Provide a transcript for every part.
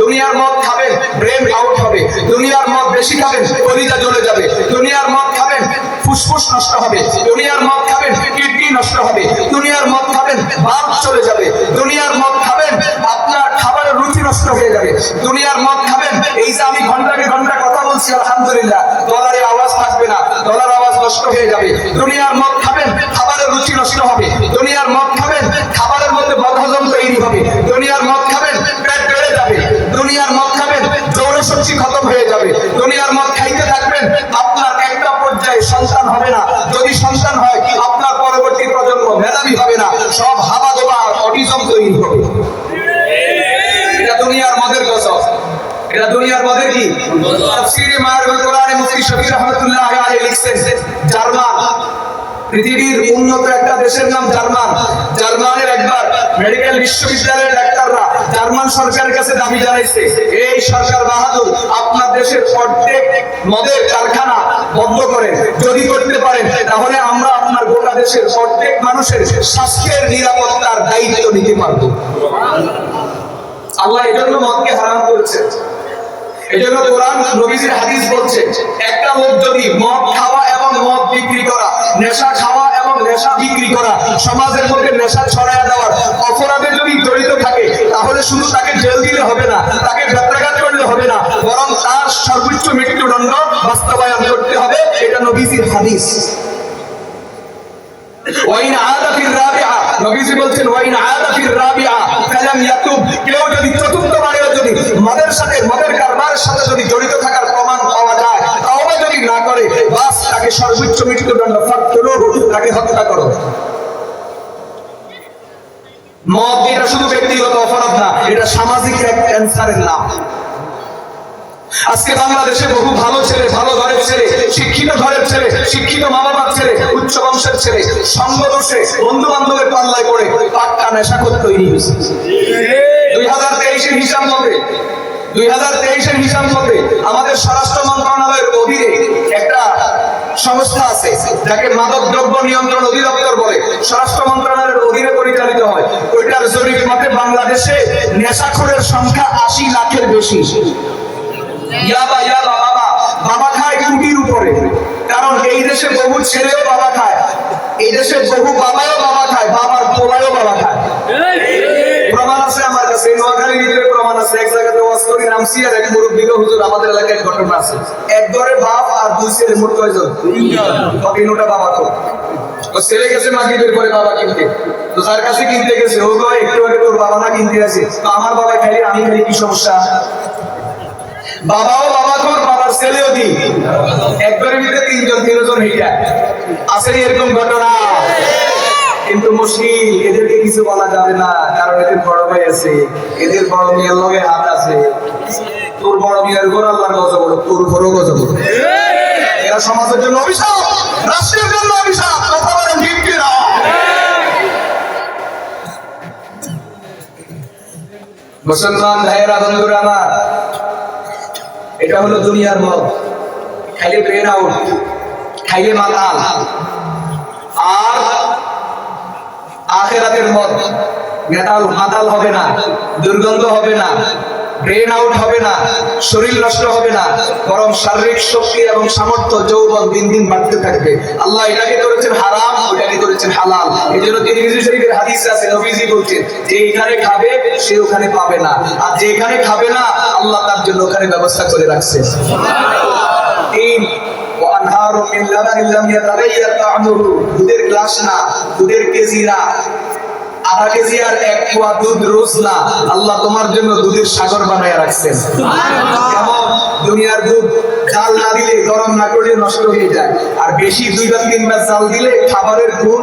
দুনিয়ার মদ খাবেন ব্রেন আউট হবে। দুনিয়ার মদ বেশি খাবেন, কলিজা জ্বলে যাবে। দুনিয়ার মদ খাবেন, ফুসফুস নষ্ট হবে। দুনিয়ার মদ খাবেন, কিডনি নষ্ট হবে। দুনিয়ার মদ খাবেন বাল্ব চলে যাবে। দুনিয়ার মদ খাবেন, আপনার খাবারের রুচি নষ্ট হয়ে যাবে। দুনিয়ার মদ খাবেন, এই যে আমি ঘন্টাকে ঘণ্টা কথা বলছি, আলহামদুলিল্লাহ ডলারের আওয়াজ থাকবে না ডলার আওয়াজ নষ্ট হয়ে যাবে। দুনিয়ার মদ খাবেন, খাবারের রুচি নষ্ট হবে। দুনিয়ার মদ খতম হয়ে যাবে। দুনিয়ার মদ খাইতে থাকবেন, আপনার একটা পর্যায়ে সন্তান হবে না। যদি সন্তান হয়, আপনার পরবর্তী প্রজন্ম মেধাবী হবে না। সব হাবা গোবা অটিজম তৈরি হবে। এটা দুনিয়ার মদের কসম এটা দুনিয়ার মধ্যে কি? তাফসীরে মারুল কোরআনে মুফতি শফি রহমাতুল্লাহ আলাইহি লিখছেন, জার্মান পৃথিবীর উন্নত একটা দেশের নাম জার্মান। জার্মানের একবার মেডিকেল বিশ্ববিদ্যালয়ের ডাক্তাররা জার্মান সরকারের কাছে দাবি জানাইছে, এই সরকার বাহাদুর আপনার দেশের অর্ধেক মদের কারখানা বন্ধ করেন। যদি করতে পারেন, তাহলে আমরা আপনার গোটা দেশের অর্ধেক মানুষের স্বাস্থ্যের নিরাপত্তার দায়িত্ব নিতে পারব। আল্লাহ এই জন্য মদকে হারাম করেছে এই জন্য কোরআন, নবীজির হাদিস বলছে, একটা লোক যদি মদ খাওয়া এবং মদ বিক্রি করা নেশা খাওয়া এবং নেশা বিক্রি করা সমাজের মধ্যে নেশা ছড়ায় দেওয়ার অপরাধে যদি জড়িত থাকে, তাহলে শুধু তাকে জেল দিলে হবে না, তাকে যাত্রাঘাত করলে হবে না, বরং তার সর্বোচ্চ মৃত্যুদণ্ড বাস্তবায়ন করতে হবে। এটা নবীজির হাদিস। ওয়াইন রাবিআ, নবীজি বলছেন, ওয়াইন রাবিআ কালাম ইয়াতুব। কেউ যদি যদি মদের সাথে, মদের কারবারের সাথে যদি জড়িত থাকার প্রমাণ পাওয়া যায় তাহলে যদি না করে, বাস তাকে সর্বোচ্চ মৃত্যুদণ্ড তাকে হত্যা করো। মদ এটা শুধু ব্যক্তিগত অপরাধ না, এটা সামাজিক এক ক্যান্সারের নাম আজকে বাংলাদেশে বহু ভালো ছেলে, ভালো ঘরের ছেলে, শিক্ষিত ঘরের ছেলে, শিক্ষিত মা বাবার ছেলে, উচ্চ বংশের ছেলে দোষে বন্ধু বান্ধবের পাল্লায় পড়ে পাক্কা নেশাখোর তৈরি হয়েছে। দুই হাজার তেইশের হিসাব মতে, দুই হাজার তেইশের হিসাব মতে আমাদের স্বরাষ্ট্র মন্ত্রণালয়ের অধীনে একটা সংস্থা আছে যাকে মাদক দ্রব্য নিয়ন্ত্রণ অধিদপ্তর বলে স্বরাষ্ট্র মন্ত্রণালয়ের অধীনে পরিচালিত হয়। ওইটার জরিপ মতে বাংলাদেশে নেশাখোরের সংখ্যা আশি লাখের বেশি। ইয়াবা ইয়াবা বাবা বাবা খায় কুটির উপরে। কারণ এই দেশে বহু ছেলেও বাবা খায়। এই দেশে বহু বাবাও বাবা খায় বাবার পোলায়ও বাবা খায়। প্রমাণ আছে আমার কাছে এই নোয়াখালীর ভিতরে প্রমাণ আছে এক জায়গাতে নামছি এক মুরব্বী হুজুর, আমাদের এলাকায় ঘটনা আছে। এক আর দুই বাবা তো। ছেলে গেছে মাগরিবের পরে বাবা কিনতে। তো যার কাছে কিনতে গেছে, ও একটু আগে তোর বাবা না কিনতে আছে তো আমার বাবা খাইলে আমি খালি কি সমস্যা? বাবাও বাবা তোর, বাবার ছেলেও দি একবারের ভিতরে তিনজন তিনজন হিটা আছে এরকম ঘটনা। কিন্তু মুশকিল, এদেরকে কিছু বলা যাবে না, কারণ এদের বড় ভাই আছে, এদের বড় মেয়ের লগে হাত আছে। তোর বড় মেয়ের ঘর আল্লাহর গজব তোর ঘরও গজব এরা সমাজের জন্য অভিশাপ, রাষ্ট্রের জন্য অভিশাপ, কথা বলেন ঠিক মুসলমান ভাইয়েরা, বন্ধুরা আমার, এটা হলো দুনিয়ার মত। খাইলে ব্রেন আউট খাইলে মাতাল। আর আখেরাতের মত। মেটাল মাতাল হবে না, দুর্গন্ধ হবে না ব্রেন আউট হবে না, শরীর নষ্ট হবে না, বরং শারীরিক শক্তি এবং সামর্থ্য যৌবন দিন দিন বাড়তে থাকবে। আল্লাহ এটাকে করেছেন হারাম ওটাকে করেছেন হালাল। এই জন্য তিনি শরীফের হাদিস আছে, নবীজি বলছেন, যে এখানে খাবে, সে ওখানে পাবে না। আর যে এখানে খাবে না, আল্লাহ তার জন্য ওখানে ব্যবস্থা করে রাখছে দুধের গ্লাস না আধা কেজি আর এক দুধ রোজ না। আল্লাহ তোমার জন্য দুধের সাগর বানায় রাখছেন। কেমন? দুনিয়ার দুধ জাল না দিলে গরম না করলে নষ্ট হয়ে যায়। আর বেশি দুই বা জাল দিলে খাবারের গুণ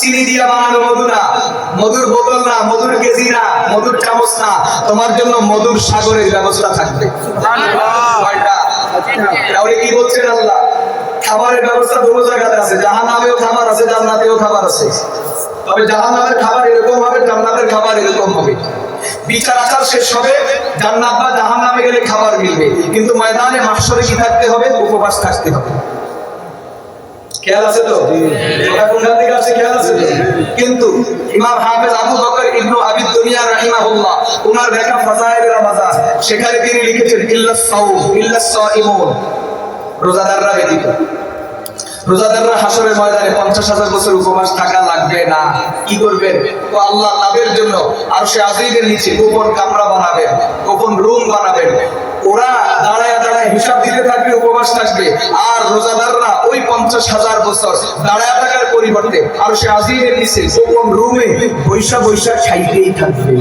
চিনি দিয়া বানানো মধু না মধুর বোতল না, মধুর কেজি না, মধুর চামচ না। তোমার জন্য মধুর সাগরের ব্যবস্থা থাকবে। তাহলে কি বলছেন আল্লাহ? খাবারের ব্যবস্থা দুটো জায়গাতে আছে। জাহান নামেও খাবার আছে, জান্নাতেও খাবার আছে। তবে জাহান নামের খাবার এরকম হবে, জান্নাতের খাবার এরকম হবে। বিচার আচার শেষ হবে, জান্নাত বা জাহান নামে গেলে খাবার মিলবে। কিন্তু ময়দানে মাসরে কি থাকতে হবে, উপবাস থাকতে হবে। খেয়াল আছে তো? এটা কোনখান থেকে আসছে খেয়াল আছে তো? কিন্তু ইমাম হাফেজ আবু বকর ইবনু আবি দুনিয়া রাহিমাহুল্লাহ ওনার লেখা ফাজাইল রমাজান সেখানে তিনি লিখেছেন ইল্লাস সাউম ইল্লাস সাইমুন রোজাদাররা ব্যতীত। রোজাদাররা হাসরের ময়দানে পঞ্চাশ হাজার বছর উপবাস থাকা লাগবে না। কি করবেন? তো আল্লাহ তাদের জন্য আর সে আজিদের নিচে গোপন কামরা বানাবেন, গোপন রুম বানাবেন। ওরা দাঁড়ায় দাঁড়ায় হিসাব দিতে থাকবে, উপবাস থাকবে। আর রোজাদাররা ওই পঞ্চাশ হাজার বছর দাঁড়ায় থাকার পরিবর্তে আর সে আজিদের নিচে গোপন রুমে বৈশা বৈশা খাইতেই থাকবে।